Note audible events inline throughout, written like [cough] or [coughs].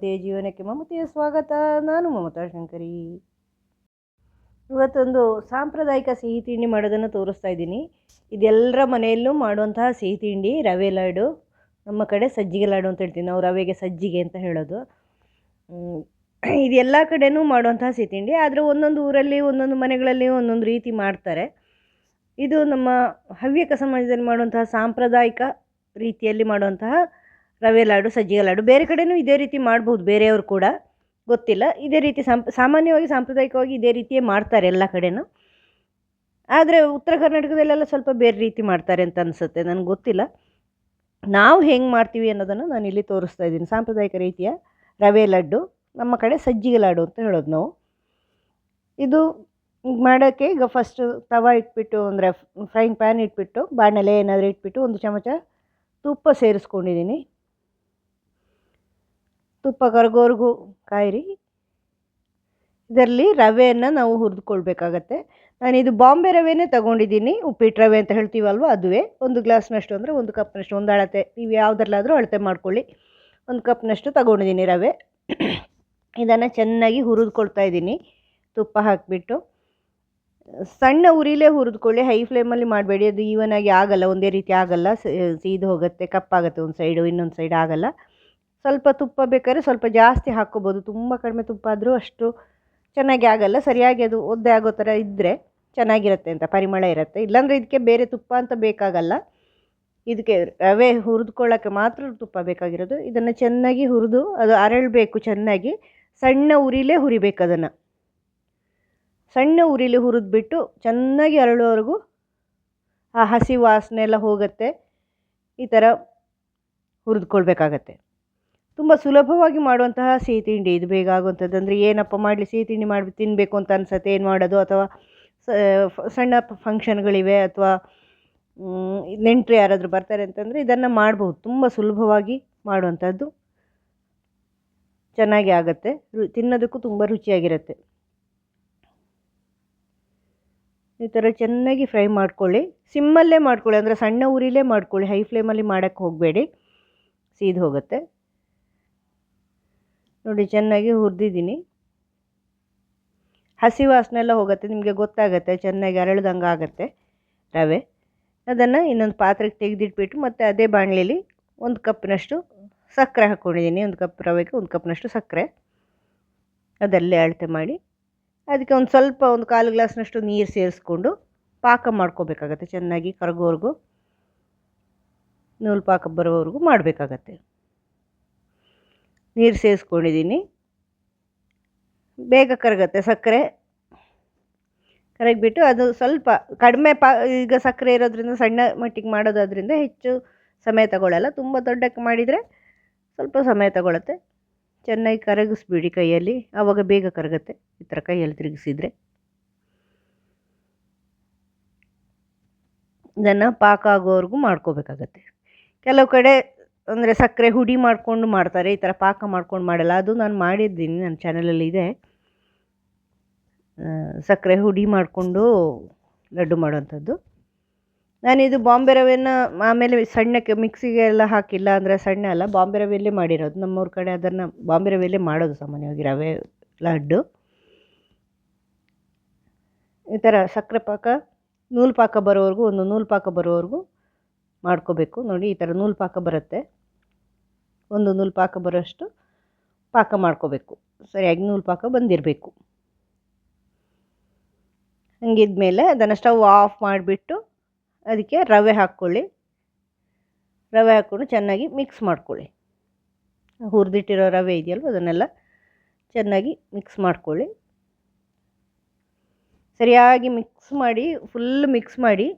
ಮಮತೆಯ ಜೀವನಕ್ಕೆ ಮಮತೆಯ ಸ್ವಾಗತ. ನಾನು ಮಮತಾ ಶಂಕರಿ. ಇವತ್ತೊಂದು ಸಾಂಪ್ರದಾಯಿಕ ಸಿಹಿ ತಿಂಡಿ ಮಾಡೋದನ್ನು ತೋರಿಸ್ತಾ ಇದ್ದೀನಿ. ಇದೆಲ್ಲರ ಮನೆಯಲ್ಲೂ ಮಾಡುವಂತಹ ಸಿಹಿ ತಿಂಡಿ, ರವೆ ಲಾಡು, ನಮ್ಮ ಕಡೆ ಸಜ್ಜಿಗೆ ಲಾಡು ಅಂತ ಹೇಳ್ತೀವಿ ನಾವು ರವೆಗೆ ಸಜ್ಜಿಗೆ ಅಂತ ಹೇಳೋದು. ಇದೆಲ್ಲ ಕಡೆಯೂ ಮಾಡುವಂತಹ ಸಿಹಿ ತಿಂಡಿ. ಆದರೆ ಒಂದೊಂದು ಊರಲ್ಲಿ, ಒಂದೊಂದು ಮನೆಗಳಲ್ಲಿ ಒಂದೊಂದು ರೀತಿ ಮಾಡ್ತಾರೆ. ಇದು ನಮ್ಮ ಹವ್ಯಕ ಸಮಾಜದಲ್ಲಿ ಮಾಡುವಂತಹ ಸಾಂಪ್ರದಾಯಿಕ ರೀತಿಯಲ್ಲಿ ಮಾಡುವಂತಹ ರವೆ ಲಾಡು, ಸಜ್ಜಿಗೆ ಲಾಡು, ಬೇರೆ ಕಡೆಯೂ ಇದೇ ರೀತಿ ಮಾಡ್ಬೋದು, ಬೇರೆಯವರು ಕೂಡ. ಗೊತ್ತಿಲ್ಲ, ಇದೇ ರೀತಿ ಸಾಮಾನ್ಯವಾಗಿ, ಸಾಂಪ್ರದಾಯಿಕವಾಗಿ ಇದೇ ರೀತಿಯೇ ಮಾಡ್ತಾರೆ ಎಲ್ಲ ಕಡೆನೂ. ಆದರೆ ಉತ್ತರ ಕರ್ನಾಟಕದಲ್ಲೆಲ್ಲ ಸ್ವಲ್ಪ ಬೇರೆ ರೀತಿ ಮಾಡ್ತಾರೆ ಅಂತ ಅನಿಸುತ್ತೆ, ನನಗೆ ಗೊತ್ತಿಲ್ಲ. ನಾವು ಹೆಂಗೆ ಮಾಡ್ತೀವಿ ಅನ್ನೋದನ್ನು ನಾನು ಇಲ್ಲಿ ತೋರಿಸ್ತಾ ಇದ್ದೀನಿ. ಸಾಂಪ್ರದಾಯಿಕ ರೀತಿಯ ರವೆ ಲಡ್ಡು, ನಮ್ಮ ಕಡೆ ಸಜ್ಜಿಗೆ ಲಾಡು ಅಂತ ಹೇಳೋದು ನಾವು. ಇದು ಮಾಡೋಕ್ಕೆ ಈಗ ಫಸ್ಟು ತವ ಇಟ್ಬಿಟ್ಟು, ಅಂದರೆ ಫ್ರೈಂಗ್ ಪ್ಯಾನ್ ಇಟ್ಬಿಟ್ಟು, ಬಾಣಲೆ ಏನಾದರೂ ಇಟ್ಬಿಟ್ಟು ಒಂದು ಚಮಚ ತುಪ್ಪ ಸೇರಿಸ್ಕೊಂಡಿದ್ದೀನಿ. ತುಪ್ಪ ಕರಗೋವರೆಗೂ ಕಾಯಿರಿ. ಇದರಲ್ಲಿ ರವೆಯನ್ನು ನಾವು ಹುರಿದುಕೊಳ್ಬೇಕಾಗತ್ತೆ. ನಾನಿದು ಬಾಂಬೆ ರವೆನೇ ತಗೊಂಡಿದ್ದೀನಿ ಉಪ್ಪಿಟ್ಟು ರವೆ ಅಂತ ಹೇಳ್ತೀವಲ್ವ ಅದುವೇ. ಒಂದು ಗ್ಲಾಸ್ನಷ್ಟು ಅಂದರೆ ಒಂದು ಕಪ್ನಷ್ಟು, ಒಂದು ಅಳತೆ. ನೀವು ಯಾವುದ್ರಲ್ಲಾದರೂ ಅಳತೆ ಮಾಡ್ಕೊಳ್ಳಿ. ಒಂದು ಕಪ್ನಷ್ಟು ತಗೊಂಡಿದ್ದೀನಿ ರವೆ. ಇದನ್ನು ಚೆನ್ನಾಗಿ ಹುರಿದುಕೊಳ್ತಾ ಇದ್ದೀನಿ. ತುಪ್ಪ ಹಾಕಿಬಿಟ್ಟು. ಸಣ್ಣ ಉರಿಲೇ ಹುರಿದುಕೊಳ್ಳಿ. ಹೈ ಫ್ಲೇಮಲ್ಲಿ ಮಾಡಬೇಡಿ. ಅದು ಈವನ್ ಆಗಿ ಆಗಲ್ಲ, ಒಂದೇ ರೀತಿ ಆಗಲ್ಲ. ಸೀದು ಹೋಗುತ್ತೆ, ಕಪ್ಪಾಗುತ್ತೆ ಒಂದು ಸೈಡು, ಇನ್ನೊಂದು ಸೈಡ್ ಆಗಲ್ಲ. ಸ್ವಲ್ಪ ತುಪ್ಪ ಬೇಕಾದ್ರೆ ಸ್ವಲ್ಪ ಜಾಸ್ತಿ ಹಾಕ್ಕೋಬೋದು. ತುಂಬ ಕಡಿಮೆ ತುಪ್ಪ ಆದರೂ ಅಷ್ಟು ಚೆನ್ನಾಗಿ ಆಗಲ್ಲ. ಸರಿಯಾಗಿ ಅದು ಒದ್ದೆ ಆಗೋ ಥರ ಇದ್ದರೆ ಚೆನ್ನಾಗಿರುತ್ತೆ ಅಂತ, ಪರಿಮಳ ಇರುತ್ತೆ. ಇಲ್ಲಾಂದರೆ ಇದಕ್ಕೆ ಬೇರೆ ತುಪ್ಪ ಅಂತ ಬೇಕಾಗಲ್ಲ. ಇದಕ್ಕೆ ರವೆ ಹುರಿದುಕೊಳ್ಳೋಕ್ಕೆ ಮಾತ್ರ ತುಪ್ಪ ಬೇಕಾಗಿರೋದು. ಇದನ್ನು ಚೆನ್ನಾಗಿ ಹುರಿದು ಅದು ಅರಳಬೇಕು ಚೆನ್ನಾಗಿ. ಸಣ್ಣ ಉರಿಲೇ ಹುರಿಬೇಕು ಅದನ್ನು. ಸಣ್ಣ ಉರಿಲಿ ಹುರಿದ್ಬಿಟ್ಟು ಚೆನ್ನಾಗಿ ಅರಳೋವರೆಗೂ ಆ ಹಸಿ ವಾಸನೆ ಎಲ್ಲ ಹೋಗುತ್ತೆ. ಈ ಥರ ಹುರಿದುಕೊಳ್ಬೇಕಾಗತ್ತೆ. ತುಂಬ ಸುಲಭವಾಗಿ ಮಾಡುವಂತಹ ಸಿಹಿ ತಿಂಡಿ ಇದು ಬೇಗ ಆಗುವಂಥದ್ದು. ಅಂದರೆ ಏನಪ್ಪ ಮಾಡಲಿ, ಸಿಹಿ ತಿಂಡಿ ಮಾಡಿ ತಿನ್ನಬೇಕು ಅಂತ ಅನ್ಸತ್ತೆ. ಏನು ಮಾಡೋದು? ಅಥವಾ ಸಣ್ಣ ಫಂಕ್ಷನ್ಗಳಿವೆ ಅಥವಾ ನೆಂಟರು ಯಾರಾದರೂ ಬರ್ತಾರೆ ಅಂತಂದರೆ ಇದನ್ನು ಮಾಡ್ಬೋದು. ತುಂಬ ಸುಲಭವಾಗಿ ಮಾಡುವಂಥದ್ದು. ಚೆನ್ನಾಗಿ ಆಗುತ್ತೆ. ರು, ತಿನ್ನೋದಕ್ಕೂ ತುಂಬ ರುಚಿಯಾಗಿರುತ್ತೆ. ಈ ಥರ ಚೆನ್ನಾಗಿ ಫ್ರೈ ಮಾಡ್ಕೊಳ್ಳಿ. ಸಿಮ್ಮಲ್ಲೇ ಮಾಡ್ಕೊಳ್ಳಿ. ಅಂದರೆ ಸಣ್ಣ ಉರಿಲೇ ಮಾಡ್ಕೊಳ್ಳಿ. ಹೈ ಫ್ಲೇಮಲ್ಲಿ ಮಾಡೋಕ್ಕೆ ಹೋಗಬೇಡಿ. ಸೀದು ಹೋಗುತ್ತೆ. ನೋಡಿ, ಚೆನ್ನಾಗಿ ಹುರಿದಿದ್ದೀನಿ. ಹಸಿ ವಾಸನೆ ಎಲ್ಲ ಹೋಗುತ್ತೆ, ನಿಮಗೆ ಗೊತ್ತಾಗುತ್ತೆ, ಚೆನ್ನಾಗಿ ಅರಳ್ದಂಗೆ ಆಗುತ್ತೆ ರವೆ. ಅದನ್ನು ಇನ್ನೊಂದು ಪಾತ್ರೆಗೆ ತೆಗೆದಿಟ್ಬಿಟ್ಟು ಮತ್ತು ಅದೇ ಬಾಣಲೆಯಲ್ಲಿ ಒಂದು ಕಪ್ನಷ್ಟು ಸಕ್ಕರೆ ಹಾಕ್ಕೊಂಡಿದ್ದೀನಿ ಒಂದು ಕಪ್ ರವೆಗೆ ಒಂದು ಕಪ್ನಷ್ಟು ಸಕ್ಕರೆ. ಅದಲ್ಲೇ ಅಳತೆ ಮಾಡಿ, ಅದಕ್ಕೆ ಒಂದು ಸ್ವಲ್ಪ ಒಂದು ಕಾಲು ಗ್ಲಾಸ್ನಷ್ಟು ನೀರು ಸೇರಿಸ್ಕೊಂಡು ಪಾಕ ಮಾಡ್ಕೋಬೇಕಾಗತ್ತೆ. ಚೆನ್ನಾಗಿ ಕರಗೋವರೆಗೂ, ನೂಲು ಪಾಕ ಬರೋವರೆಗೂ ಮಾಡಬೇಕಾಗತ್ತೆ. ನೀರು ಸೇರಿಸ್ಕೊಂಡಿದ್ದೀನಿ ಬೇಗ ಕರಗತ್ತೆ ಸಕ್ಕರೆ. ಕರಗಿಬಿಟ್ಟು ಅದು ಸ್ವಲ್ಪ ಕಡಿಮೆ ಪಾ, ಈಗ ಸಕ್ಕರೆ ಇರೋದ್ರಿಂದ ಸಣ್ಣ ಮಟ್ಟಿಗೆ ಮಾಡೋದಾದ್ರಿಂದ ಹೆಚ್ಚು ಸಮಯ ತಗೊಳ್ಳಲ್ಲ ತುಂಬ ದೊಡ್ಡಕ್ಕೆ ಮಾಡಿದರೆ ಸ್ವಲ್ಪ ಸಮಯ ತಗೊಳತ್ತೆ. ಚೆನ್ನಾಗಿ ಕರಗಿಸ್ಬಿಡಿ ಕೈಯಲ್ಲಿ. ಆವಾಗ ಬೇಗ ಕರಗುತ್ತೆ. ಈ ಥರ ಕೈಯಲ್ಲಿ ತಿರುಗಿಸಿದರೆ. ಇದನ್ನು ಪಾಕ ಆಗೋವರೆಗೂ ಮಾಡ್ಕೋಬೇಕಾಗತ್ತೆ. ಕೆಲವು ಕಡೆ ಅಂದರೆ ಸಕ್ಕರೆ ಹುಡಿ ಮಾಡಿಕೊಂಡು ಮಾಡ್ತಾರೆ, ಈ ಥರ ಪಾಕ ಮಾಡ್ಕೊಂಡು ಮಾಡಲ್ಲ. ಅದು ನಾನು ಮಾಡಿದ್ದೀನಿ ನನ್ನ ಚಾನಲಲ್ಲಿ ಇದೆ. ಸಕ್ಕರೆ ಹುಡಿ ಮಾಡಿಕೊಂಡು ಲಡ್ಡು ಮಾಡೋವಂಥದ್ದು. ನಾನಿದು ಬಾಂಬೆ ರವೆನ ಆಮೇಲೆ ಸಣ್ಣಕ್ಕೆ ಮಿಕ್ಸಿಗೆ ಎಲ್ಲ ಹಾಕಿಲ್ಲ ಅಂದರೆ ಸಣ್ಣ ಅಲ್ಲ, ಬಾಂಬೆ ರವೆಯಲ್ಲೇ ಮಾಡಿರೋದು. ನಮ್ಮೂರ ಕಡೆ ಅದನ್ನು ಬಾಂಬೆ ರವೆಯಲ್ಲೇ ಮಾಡೋದು ಸಾಮಾನ್ಯವಾಗಿ ರವೆ, ಲಡ್ಡು. ಈ ಥರ ಸಕ್ಕರೆ ಪಾಕ, ನೂಲು ಪಾಕ ಬರೋವರೆಗೂ, ಒಂದು ನೂಲು ಪಾಕ ಬರೋವರೆಗೂ ಮಾಡ್ಕೋಬೇಕು. ನೋಡಿ, ಈ ಥರ ನೂಲು ಪಾಕ ಬರುತ್ತೆ. ಒಂದು ನೂಲು ಪಾಕ ಬರೋಷ್ಟು ಪಾಕ ಮಾಡ್ಕೋಬೇಕು. ಸರಿಯಾಗಿ ನೂಲು ಪಾಕ ಬಂದಿರಬೇಕು. ಹಂಗಿದ್ಮೇಲೆ ಅದನ್ನು ಸ್ಟವ್ ಆಫ್ ಮಾಡಿಬಿಟ್ಟು ಅದಕ್ಕೆ ರವೆ ಹಾಕ್ಕೊಳ್ಳಿ. ರವೆ ಹಾಕ್ಕೊಂಡು ಚೆನ್ನಾಗಿ ಮಿಕ್ಸ್ ಮಾಡ್ಕೊಳ್ಳಿ. ಹುರಿದಿಟ್ಟಿರೋ ರವೆ ಇದೆಯಲ್ವ, ಅದನ್ನೆಲ್ಲ ಚೆನ್ನಾಗಿ ಮಿಕ್ಸ್ ಮಾಡ್ಕೊಳ್ಳಿ. ಸರಿಯಾಗಿ ಮಿಕ್ಸ್ ಮಾಡಿ, ಫುಲ್ ಮಿಕ್ಸ್ ಮಾಡಿ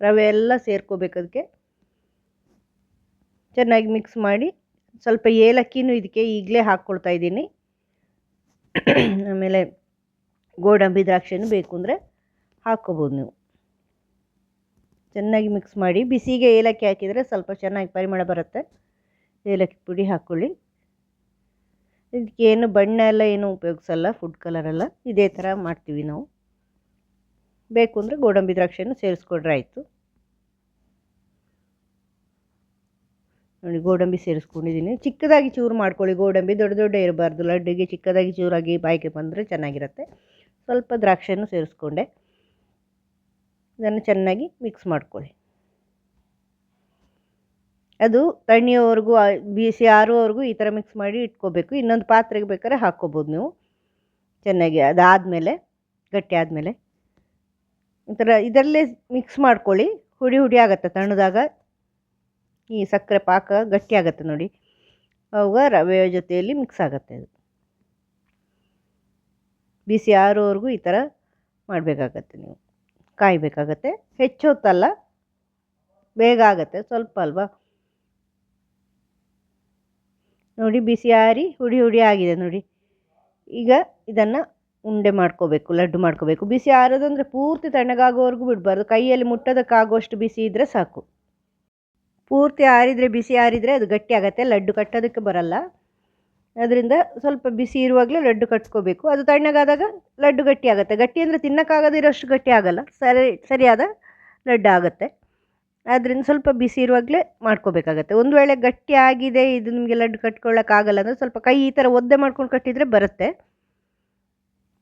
ರವೆ ಎಲ್ಲ ಸೇರ್ಕೋಬೇಕು ಅದಕ್ಕೆ ಚೆನ್ನಾಗಿ ಮಿಕ್ಸ್ ಮಾಡಿ ಸ್ವಲ್ಪ ಏಲಕ್ಕಿನೂ ಇದಕ್ಕೆ ಈಗಲೇ ಹಾಕ್ಕೊಳ್ತಾ ಇದ್ದೀನಿ. [coughs] ಆಮೇಲೆ ಗೋಡಂಬಿ ದ್ರಾಕ್ಷಿನೂ ಬೇಕು ಅಂದರೆ ಹಾಕ್ಕೋಬೋದು ನೀವು. ಚೆನ್ನಾಗಿ ಮಿಕ್ಸ್ ಮಾಡಿ ಬಿಸಿಗೆ ಏಲಕ್ಕಿ ಹಾಕಿದರೆ ಸ್ವಲ್ಪ ಚೆನ್ನಾಗಿ ಪರಿಮಳ ಬರುತ್ತೆ. ಏಲಕ್ಕಿ ಪುಡಿ ಹಾಕ್ಕೊಳ್ಳಿ. ಇದಕ್ಕೆ ಏನು ಬಣ್ಣ ಎಲ್ಲ ಏನು ಉಪಯೋಗಿಸಲ್ಲ ಫುಡ್ ಕಲರೆಲ್ಲ ಇದೇ ಥರ ಮಾಡ್ತೀವಿ ನಾವು. ಬೇಕು ಅಂದರೆ ಗೋಡಂಬಿ ದ್ರಾಕ್ಷಿಯನ್ನು ಸೇರಿಸ್ಕೊಂಡ್ರೆ ಆಯಿತು. ನೋಡಿ, ಗೋಡಂಬಿ ಸೇರಿಸ್ಕೊಂಡಿದ್ದೀನಿ. ಚಿಕ್ಕದಾಗಿ ಚೂರು ಮಾಡ್ಕೊಳ್ಳಿ. ಗೋಡಂಬಿ ದೊಡ್ಡ ದೊಡ್ಡ ಇರಬಾರ್ದು. ಲಡ್ಡುಗೆ ಚಿಕ್ಕದಾಗಿ ಚೂರಾಗಿ ಬಾಯಿಗೆ ಬಂದರೆ ಚೆನ್ನಾಗಿರುತ್ತೆ. ಸ್ವಲ್ಪ ದ್ರಾಕ್ಷಿಯನ್ನು ಸೇರಿಸ್ಕೊಂಡೆ. ಇದನ್ನು ಚೆನ್ನಾಗಿ ಮಿಕ್ಸ್ ಮಾಡ್ಕೊಳ್ಳಿ. ಅದು ತಣ್ಣಿಯವರೆಗೂ ಬಿಸಿ ಆರುವವರೆಗೂ ಈ ಥರ ಮಿಕ್ಸ್ ಮಾಡಿ ಇಟ್ಕೋಬೇಕು. ಇನ್ನೊಂದು ಪಾತ್ರೆಗೆ ಬೇಕಾದ್ರೆ ಹಾಕ್ಕೋಬೋದು ನೀವು. ಚೆನ್ನಾಗಿ ಅದಾದಮೇಲೆ, ಗಟ್ಟಿ ಆದಮೇಲೆ. ಈ ಥರ ಇದರಲ್ಲೇ ಮಿಕ್ಸ್ ಮಾಡ್ಕೊಳ್ಳಿ. ಹುಡಿ ಹುಡಿ ಆಗುತ್ತೆ ತಣ್ಣದಾಗ. ಈ ಸಕ್ಕರೆ ಪಾಕ ಗಟ್ಟಿ ಆಗುತ್ತೆ ನೋಡಿ. ಅವಾಗ ರವೆ ಜೊತೆಯಲ್ಲಿ ಮಿಕ್ಸ್ ಆಗುತ್ತೆ ಅದು. ಬಿಸಿ ಆರೋವರೆಗೂ ಈ ಥರ ಮಾಡಬೇಕಾಗತ್ತೆ ನೀವು. ಕಾಯಬೇಕಾಗತ್ತೆ. ಹೆಚ್ಚೊತ್ತಲ್ಲ, ಬೇಗ ಆಗುತ್ತೆ, ಸ್ವಲ್ಪ ಅಲ್ವಾ? ನೋಡಿ ಬಿಸಿ ಆರಿ, ಹುಡಿ ಹುಡಿ ಆಗಿದೆ ನೋಡಿ. ಈಗ ಇದನ್ನು ಉಂಡೆ ಮಾಡ್ಕೋಬೇಕು, ಲಡ್ಡು ಮಾಡ್ಕೋಬೇಕು. ಬಿಸಿ ಆರೋದಂದರೆ ಪೂರ್ತಿ ತಣ್ಣಗಾಗೋವರೆಗೂ ಬಿಡಬಾರ್ದು. ಕೈಯಲ್ಲಿ ಮುಟ್ಟೋದಕ್ಕಾಗುವಷ್ಟು ಬಿಸಿ ಇದ್ದರೆ ಸಾಕು. ಪೂರ್ತಿ ಆರಿದರೆ, ಬಿಸಿ ಆರಿದರೆ ಅದು ಗಟ್ಟಿ ಆಗುತ್ತೆ. ಲಡ್ಡು ಕಟ್ಟೋದಕ್ಕೆ ಬರಲ್ಲ. ಅದರಿಂದ ಸ್ವಲ್ಪ ಬಿಸಿ ಇರುವಾಗಲೇ ಲಡ್ಡು ಕಟ್ಕೋಬೇಕು ಅದು ತಣ್ಣಗಾದಾಗ ಲಡ್ಡು ಗಟ್ಟಿ ಆಗುತ್ತೆ. ಗಟ್ಟಿ ಅಂದರೆ ತಿನ್ನೋಕ್ಕಾಗದಿರೋಷ್ಟು ಗಟ್ಟಿ ಆಗಲ್ಲ. ಸರಿ, ಸರಿಯಾದ ಲಡ್ಡು ಆಗುತ್ತೆ. ಆದ್ದರಿಂದ ಸ್ವಲ್ಪ ಬಿಸಿ ಇರುವಾಗಲೇ ಮಾಡ್ಕೋಬೇಕಾಗತ್ತೆ. ಒಂದು ವೇಳೆ ಗಟ್ಟಿ ಆಗಿದೆ, ಇದು ನಿಮಗೆ ಲಡ್ಡು ಕಟ್ಕೊಳ್ಳೋಕ್ಕಾಗಲ್ಲ ಅಂದರೆ ಸ್ವಲ್ಪ ಕೈ ಈ ಥರ ಒದ್ದೆ ಮಾಡ್ಕೊಂಡು ಕಟ್ಟಿದರೆ ಬರುತ್ತೆ.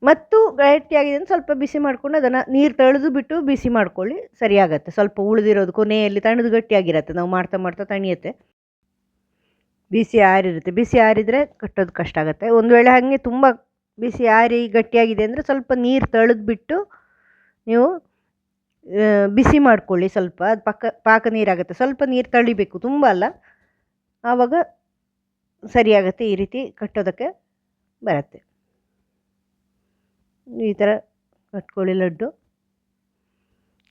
ಮತ್ತು ಗಟ್ಟಿಯಾಗಿದೆ ಅಂದರೆ ಸ್ವಲ್ಪ ಬಿಸಿ ಮಾಡಿಕೊಂಡು ಅದನ್ನು ನೀರು ತಳೆದು ಬಿಟ್ಟು ಬಿಸಿ ಮಾಡ್ಕೊಳ್ಳಿ ಸರಿಯಾಗತ್ತೆ ಸ್ವಲ್ಪ ಉಳಿದಿರೋದು ಕೊನೆಯಲ್ಲಿ ತಣ್ಣದು ಗಟ್ಟಿಯಾಗಿರುತ್ತೆ. ನಾವು ಮಾಡ್ತಾ ಮಾಡ್ತಾ ತಣಿಯುತ್ತೆ. ಬಿಸಿ ಆರಿರುತ್ತೆ. ಬಿಸಿ ಆರಿದರೆ ಕಟ್ಟೋದು ಕಷ್ಟ ಆಗುತ್ತೆ. ಒಂದು ವೇಳೆ ಹಾಗೆ ತುಂಬ ಬಿಸಿ ಆರಿ ಗಟ್ಟಿಯಾಗಿದೆ ಅಂದರೆ ಸ್ವಲ್ಪ ನೀರು ತಳೆದು ಬಿಟ್ಟು ನೀವು ಬಿಸಿ ಮಾಡ್ಕೊಳ್ಳಿ ಸ್ವಲ್ಪ. ಅದು ಪಕ್ಕ, ಪಾಕ ನೀರಾಗುತ್ತೆ. ಸ್ವಲ್ಪ ನೀರು ತಳಿಬೇಕು ತುಂಬ ಅಲ್ಲ. ಆವಾಗ ಸರಿಯಾಗುತ್ತೆ ಈ ರೀತಿ ಕಟ್ಟೋದಕ್ಕೆ ಬರುತ್ತೆ. ಈ ಥರ ಕಟ್ಕೊಳ್ಳಿ ಲಡ್ಡು.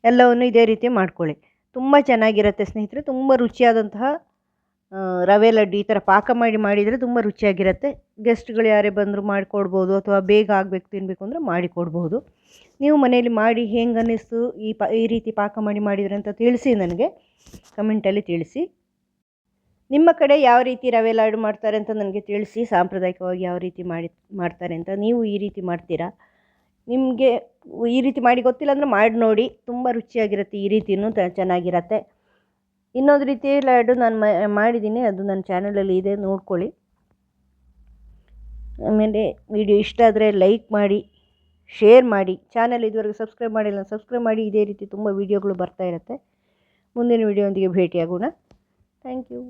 ಎಲ್ಲವನ್ನು ಇದೇ ರೀತಿ ಮಾಡ್ಕೊಳ್ಳಿ. ತುಂಬ ಚೆನ್ನಾಗಿರುತ್ತೆ ಸ್ನೇಹಿತರೆ, ತುಂಬ ರುಚಿಯಾದಂತಹ ರವೆ ಲಡ್ಡು ಈ ಥರ ಪಾಕ ಮಾಡಿ ಮಾಡಿದರೆ ತುಂಬ ರುಚಿಯಾಗಿರುತ್ತೆ. ಗೆಸ್ಟ್ಗಳು ಯಾರೇ ಬಂದರೂ ಮಾಡಿಕೊಡ್ಬೋದು ಅಥವಾ ಬೇಗ ಆಗಬೇಕು ತಿನ್ನಬೇಕು ಅಂದರೆ ಮಾಡಿಕೊಡ್ಬೋದು. ನೀವು ಮನೆಯಲ್ಲಿ ಮಾಡಿ ಹೆಂಗೆ ಅನ್ನಿಸ್ತು, ಈ ಪ, ಈ ರೀತಿ ಪಾಕ ಮಾಡಿ ಮಾಡಿದರೆ ಅಂತ ತಿಳಿಸಿ ನನಗೆ ಕಮೆಂಟಲ್ಲಿ ತಿಳಿಸಿ. ನಿಮ್ಮ ಕಡೆ ಯಾವ ರೀತಿ ರವೆ ಲಾಡು ಮಾಡ್ತಾರೆ ಅಂತ ನನಗೆ ತಿಳಿಸಿ, ಸಾಂಪ್ರದಾಯಿಕವಾಗಿ ಯಾವ ರೀತಿ ಮಾಡಿ, ಮಾಡ್ತಾರೆ ಅಂತ ನೀವು ಈ ರೀತಿ ಮಾಡ್ತೀರಾ? ನಿಮಗೆ ಈ ರೀತಿ ಮಾಡಿ ಗೊತ್ತಿಲ್ಲ ಅಂದರೆ ಮಾಡಿ ನೋಡಿ. ತುಂಬ ರುಚಿಯಾಗಿರುತ್ತೆ ಈ ರೀತಿಯೂ ಚೆನ್ನಾಗಿರತ್ತೆ. ಇನ್ನೊಂದು ರೀತಿ ಲಾಡು ನಾನು ಮಾಡಿದ್ದೀನಿ. ಅದು ನನ್ನ ಚಾನಲಲ್ಲಿ ಇದೆ, ನೋಡ್ಕೊಳ್ಳಿ. ಆಮೇಲೆ ವಿಡಿಯೋ ಇಷ್ಟ ಆದರೆ ಲೈಕ್ ಮಾಡಿ, ಶೇರ್ ಮಾಡಿ. ಚಾನಲ್ ಇದುವರೆಗೆ ಸಬ್ಸ್ಕ್ರೈಬ್ ಮಾಡಿಲ್ಲ ಸಬ್ಸ್ಕ್ರೈಬ್ ಮಾಡಿ. ಇದೇ ರೀತಿ ತುಂಬ ವೀಡಿಯೋಗಳು ಬರ್ತಾ ಇರುತ್ತೆ. ಮುಂದಿನ ವೀಡಿಯೋದೊಂದಿಗೆ ಭೇಟಿಯಾಗೋಣ. Thank you.